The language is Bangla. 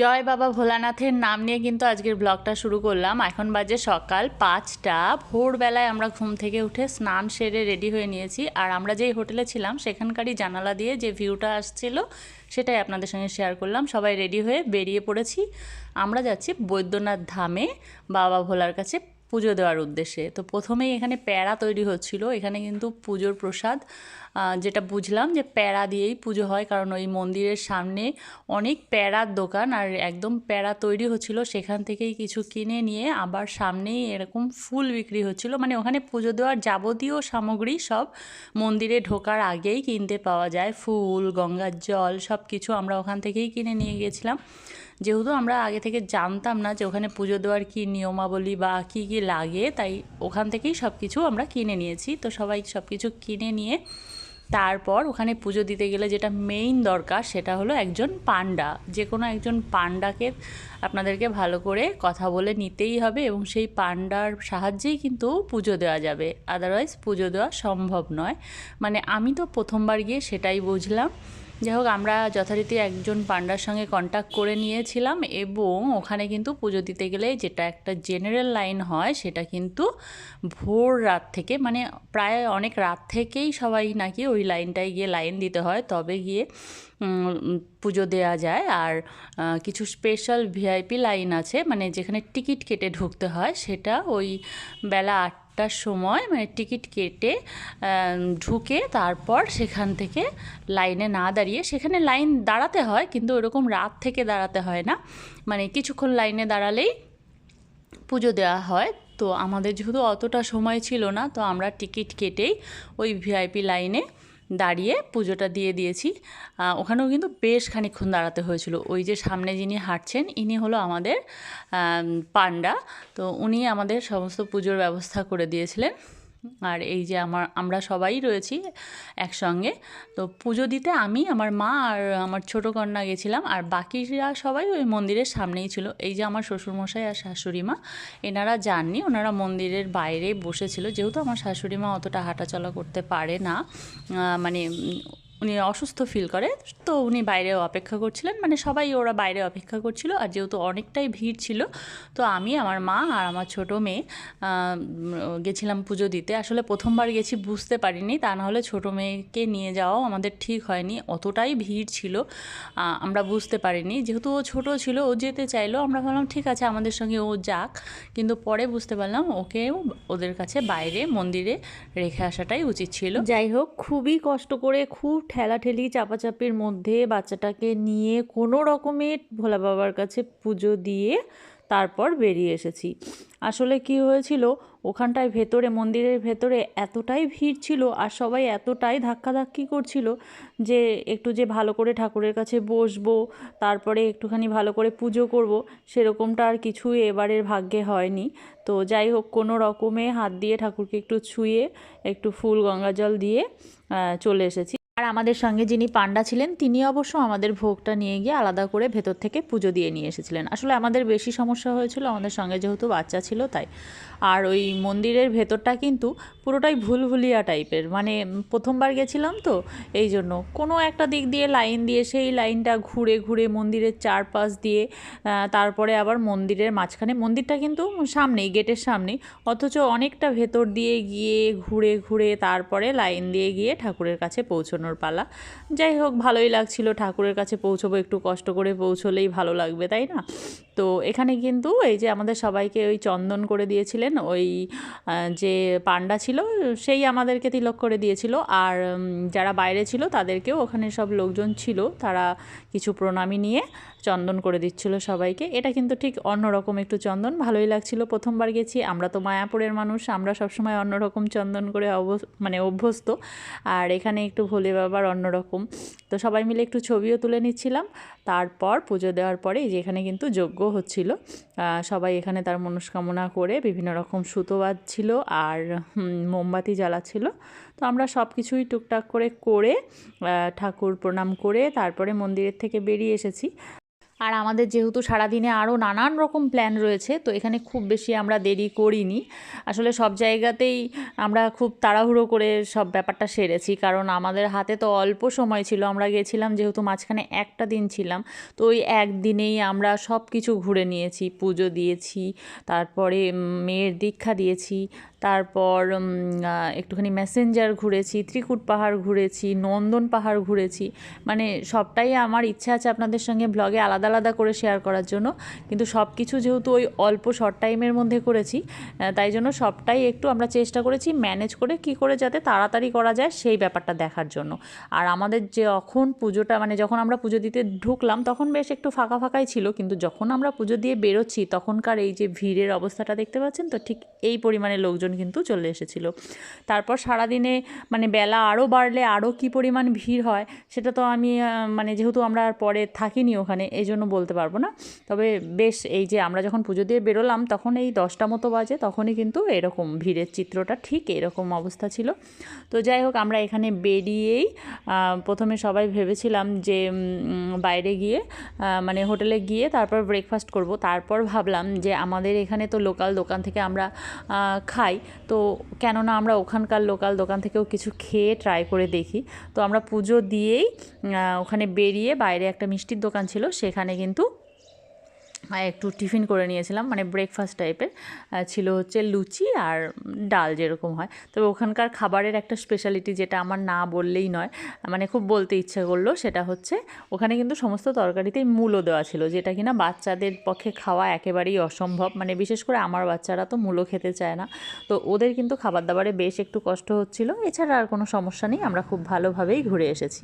জয় বাবা ভোলানাথের নাম নিয়ে কিন্তু আজকের ব্লগটা শুরু করলাম। এখন বাজে সকাল পাঁচটা। ভোরবেলায় আমরা ঘুম থেকে উঠে স্নান সেরে রেডি হয়ে নিয়েছি। আর আমরা যেই হোটেলে ছিলাম, সেখানকারই জানালা দিয়ে যে ভিউটা আসছিল, সেটাই আপনাদের সঙ্গে শেয়ার করলাম। সবাই রেডি হয়ে বেরিয়ে পড়েছি। আমরা যাচ্ছি বৈদ্যনাথ ধামে বাবা ভোলার কাছে পুজো দেওয়ার উদ্দেশ্যে। তো প্রথমেই এখানে প্যাড়া তৈরি হচ্ছিল। এখানে কিন্তু পুজোর প্রসাদ যেটা বুঝলাম যে প্যাড়া দিয়েই পুজো হয়, কারণ ওই মন্দিরের সামনে অনেক প্যাড়ার দোকান আর একদম প্যাড়া তৈরি হচ্ছিল। সেখান থেকেই কিছু কিনে নিয়ে আবার সামনেই এরকম ফুল বিক্রি হচ্ছিল। মানে ওখানে পুজো দেওয়ার যাবতীয় সামগ্রী সব মন্দিরে ঢোকার আগেই কিনতে পাওয়া যায়। ফুল, গঙ্গার জল সব কিছু আমরা ওখান থেকেই কিনে নিয়ে গেছিলাম। যেহেতু আমরা আগে থেকে জানতাম না যে ওখানে পুজো দেওয়ার কী নিয়মাবলী বা কী কী লাগে, তাই ওখান থেকেই সব কিছু আমরা কিনে নিয়েছি। তো সবাই সব কিছু কিনে নিয়ে তারপর ওখানে পুজো দিতে গেলে যেটা মেইন দরকার সেটা হলো একজন পান্ডা যে কোনো একজন পান্ডাকে আপনাদেরকে ভালো করে কথা বলে নিতেই হবে এবং সেই পান্ডার সাহায্যেই কিন্তু পুজো দেওয়া যাবে। আদারওয়াইজ পুজো দেওয়া সম্ভব নয়। মানে আমি তো প্রথমবার গিয়ে সেটাই বুঝলাম। যাই হোক, আমরা যথারীতি একজন পান্ডার সঙ্গে কন্ট্যাক্ট করে নিয়েছিলাম এবং ওখানে কিন্তু পুজো দিতে গেলে যেটা একটা জেনারেল লাইন হয় সেটা কিন্তু ভোর রাত থেকে মানে প্রায় অনেক রাত থেকেই সবাই নাকি ওই লাইনটায় গিয়ে লাইন দিতে হয়, তবে গিয়ে পুজো দেওয়া যায়। আর কিছু স্পেশাল ভিআইপি লাইন আছে মানে যেখানে টিকিট কেটে ঢুকতে হয়, সেটা ওই বেলা আটটার সময় মানে টিকিট কেটে ঢুকে তারপর সেখান থেকে লাইনে না দাঁড়িয়ে, সেখানে লাইন দাঁড়াতে হয় কিন্তু ওরকম রাত থেকে দাঁড়াতে হয় না। মানে কিছুক্ষণ লাইনে দাঁড়ালেই পুজো দেওয়া হয়। তো আমাদের যেহেতু অতটা সময় ছিল না, তো আমরা টিকিট কেটেই ওই ভিআইপি লাইনে দাঁড়িয়ে পুজোটা দিয়ে দিয়েছি। ওখানেও কিন্তু বেশ খানিক্ষণ দাঁড়াতে হয়েছিল। ওই যে সামনে যিনি হাঁটছেন ইনি হলো আমাদের আম, পান্ডা। তো উনি আমাদের সমস্ত পুজোর ব্যবস্থা করে দিয়েছিলেন। আর এই যে আমার, আমরা সবাই রয়েছি একসঙ্গে। তো পুজো দিতে আমি, আমার মা আর আমার ছোটো কন্যা গেছিলাম আর বাকিরা সবাই ওই মন্দিরের সামনেই ছিল। এই যে আমার শ্বশুরমশাই আর শাশুড়ি মা, এনারা যাননি, ওনারা মন্দিরের বাইরে বসেছিল। যেহেতু আমার শাশুড়ি মা অতটা হাঁটাচলা করতে পারে না মানে উনি অসুস্থ ফিল করে। তো উনি বাইরে অপেক্ষা করছিলেন। মানে সবাই ওরা বাইরে অপেক্ষা করছিল আর যেহেতু অনেকটাই ভিড় ছিল, তো আমি, আমার মা আর আমার ছোট মেয়ে গেছিলাম পুজো দিতে। আসলে প্রথমবার গেছি বুঝতে পারিনি, তা নাহলে ছোটো মেয়েকে নিয়ে যাওয়াও আমাদের ঠিক হয়নি। অতটাই ভিড় ছিল আমরা বুঝতে পারিনি। যেহেতু ও ছোট ছিল, ও যেতে চাইলো, আমরা ভাবলাম ঠিক আছে, আমাদের সঙ্গে ও যাক। কিন্তু পরে বুঝতে পারলাম ওকেও ওদের কাছে বাইরে, মন্দিরে রেখে আসাটাই উচিত ছিল। যাই হোক, খুবই কষ্ট করে, খুব ঠেলাঠেলি চাপাচাপির মধ্যে বাচ্চাটাকে নিয়ে কোনো রকমে ভোলা বাবার কাছে পুজো দিয়ে তারপর বেরিয়ে এসেছি। আসলে কি হয়েছিল, ওখানটায় ভেতরে, মন্দিরের ভেতরে এতটাই ভিড় ছিল আর সবাই এতটাই ধাক্কাধাক্কি করছিল যে একটু যে ভালো করে ঠাকুরের কাছে বসবো, তারপরে একটুখানি ভালো করে পুজো করব, সেরকমটা আর কিছুই এবারের ভাগ্যে হয়নি। তো যাই হোক, কোনো রকমে হাত দিয়ে ঠাকুরকে একটু ছুঁয়ে, একটু ফুল, গঙ্গা জল দিয়ে চলে এসেছি। আর আমাদের সঙ্গে যিনি পান্ডা ছিলেন, তিনি অবশ্য আমাদের ভোগটা নিয়ে গিয়ে আলাদা করে ভেতর থেকে পুজো দিয়ে নিয়ে এসেছিলেন। আসলে আমাদের বেশি সমস্যা হয়েছিল, আমাদের সঙ্গে যেহেতু বাচ্চা ছিল তাই। আর ওই মন্দিরের ভেতরটা কিন্তু পুরোটাই ভুলভুলিয়া টাইপের। মানে প্রথমবার গেছিলাম তো, এই জন্য। কোনো একটা দিক দিয়ে লাইন দিয়ে, সেই লাইনটা ঘুরে ঘুরে মন্দিরের চারপাশ দিয়ে তারপরে আবার মন্দিরের মাঝখানে। মন্দিরটা কিন্তু সামনেই, গেটের সামনেই। অথচ অনেকটা ভেতর দিয়ে গিয়ে ঘুরে ঘুরে তারপরে লাইন দিয়ে গিয়ে ঠাকুরের কাছে পৌঁছানোর পালা। যাই হোক, ভালোই লাগছিল ঠাকুরের কাছে পৌঁছবো, একটু কষ্ট করে পৌঁছলেই ভালো লাগবে, তাই না? তো এখানে কিন্তু এই যে আমাদের সবাইকে ওই চন্দন করে দিয়েছিলেন, ওই যে পান্ডা ছিল, সেই আমাদেরকে তিলক করে দিয়েছিল। আর যারা বাইরে ছিল তাদেরকেও ওখানে সব লোকজন ছিল, তারা কিছু প্রণামী নিয়ে চন্দন করে দিচ্ছিল সবাইকে। এটা কিন্তু ঠিক অন্যরকম একটু চন্দন, ভালোই লাগছিল। প্রথমবার গেছি, আমরা তো মায়াপুরের মানুষ, আমরা সবসময় অন্যরকম চন্দন করে অব মানে অভ্যস্ত। আর এখানে একটু ভোলে বাবার অন্যরকম। তো সবাই মিলে একটু ছবিও তুলে নিচ্ছিলাম। তারপর পুজো দেওয়ার পরে এই যে এখানে কিন্তু যজ্ঞ হচ্ছিল। সবাই এখানে তার মনস্কামনা করে বিভিন্ন রকম সুতো বাঁধছিল আর মোমবাতি জ্বালাচ্ছিল। তো আমরা সব কিছুই টুকটাক করে করে ঠাকুর প্রণাম করে তারপরে মন্দিরের থেকে বেরিয়ে এসেছি। আর আমাদের যেহেতু সারাদিনে আরও নানান রকম প্ল্যান রয়েছে, তো এখানে খুব বেশি আমরা দেরি করিনি। আসলে সব জায়গাতেই আমরা খুব তাড়াহুড়ো করে সব ব্যাপারটা সেরেছি, কারণ আমাদের হাতে তো অল্প সময় ছিল। আমরা গেছিলাম যেহেতু মাঝখানে একটা দিন ছিলাম, তো ওই একদিনেই আমরা সব কিছু ঘুরে নিয়েছি। পুজো দিয়েছি, তারপরে মেয়ের দীক্ষা দিয়েছি তারপর একটুখানি মেসেঞ্জার ঘুরেছি, ত্রিকুট পাহাড় ঘুরেছি, নন্দন পাহাড় ঘুরেছি। মানে সবটাই আমার ইচ্ছা আছে আপনাদের সঙ্গে ব্লগে আলাদা আলাদা করে শেয়ার করার জন্য। কিন্তু সব কিছু যেহেতু ওই অল্প শর্ট টাইমের মধ্যে করেছি তাই জন্য সবটাই একটু আমরা চেষ্টা করেছি ম্যানেজ করে কি করে যাতে তাড়াতাড়ি করা যায় সেই ব্যাপারটা দেখার জন্য। আর আমাদের যে যখন পুজোটা মানে যখন আমরা পুজো দিতে ঢুকলাম, তখন বেশ একটু ফাঁকা ফাঁকাই ছিল। কিন্তু যখন আমরা পুজো দিয়ে বেরোচ্ছি, তখনকার এই যে ভিড়ের অবস্থাটা দেখতে পাচ্ছেন তো, ঠিক এই পরিমাণে লোকজন কিন্তু চলে এসেছিল। তারপর সারাদিনে মানে বেলা আরও বাড়লে আরও কী পরিমাণ ভিড় হয় সেটা তো আমি মানে যেহেতু আমরা আর পরে থাকিনি ওখানে, এই জন্য বলতে পারব না। তবে বেশ এই যে আমরা যখন পুজো দিয়ে বেরোলাম, তখন এই দশটা মতো বাজে, তখনই কিন্তু এরকম ভিড়ের চিত্রটা ঠিক এরকম অবস্থা ছিল। তো যাই হোক, আমরা এখানে বেরিয়েই প্রথমে সবাই ভেবেছিলাম যে বাইরে গিয়ে মানে হোটেলে গিয়ে তারপর ব্রেকফাস্ট করব। তারপর ভাবলাম যে আমাদের এখানে তো লোকাল দোকান থেকে আমরা খাই। তো কেননা আমরা ওখানকার লোকাল দোকান থেকেও কিছু খেয়ে ট্রাই করে দেখি। তো আমরা পুজো দিয়েই ওখানে বেরিয়ে বাইরে একটা মিষ্টির দোকান ছিল, সেখানে কিন্তু একটু টিফিন করে নিয়েছিলাম মানে ব্রেকফাস্ট টাইপের ছিল হচ্ছে লুচি আর ডাল যেরকম হয়। তবে ওখানকার খাবারের একটা স্পেশালিটি যেটা আমার না বললেই নয় মানে খুব বলতে ইচ্ছে করল, সেটা হচ্ছে ওখানে কিন্তু সমস্ত তরকারিতেই মূলো দেওয়া ছিল, যেটা কিনা বাচ্চাদের পক্ষে খাওয়া একেবারেই অসম্ভব। মানে বিশেষ করে আমার বাচ্চারা তো মূলো খেতে চায় না। তো ওদের কিন্তু খাবার দাবারে বেশ একটু কষ্ট হচ্ছিল। এছাড়া আর কোনো সমস্যা নেই, আমরা খুব ভালোভাবেই ঘুরে এসেছি।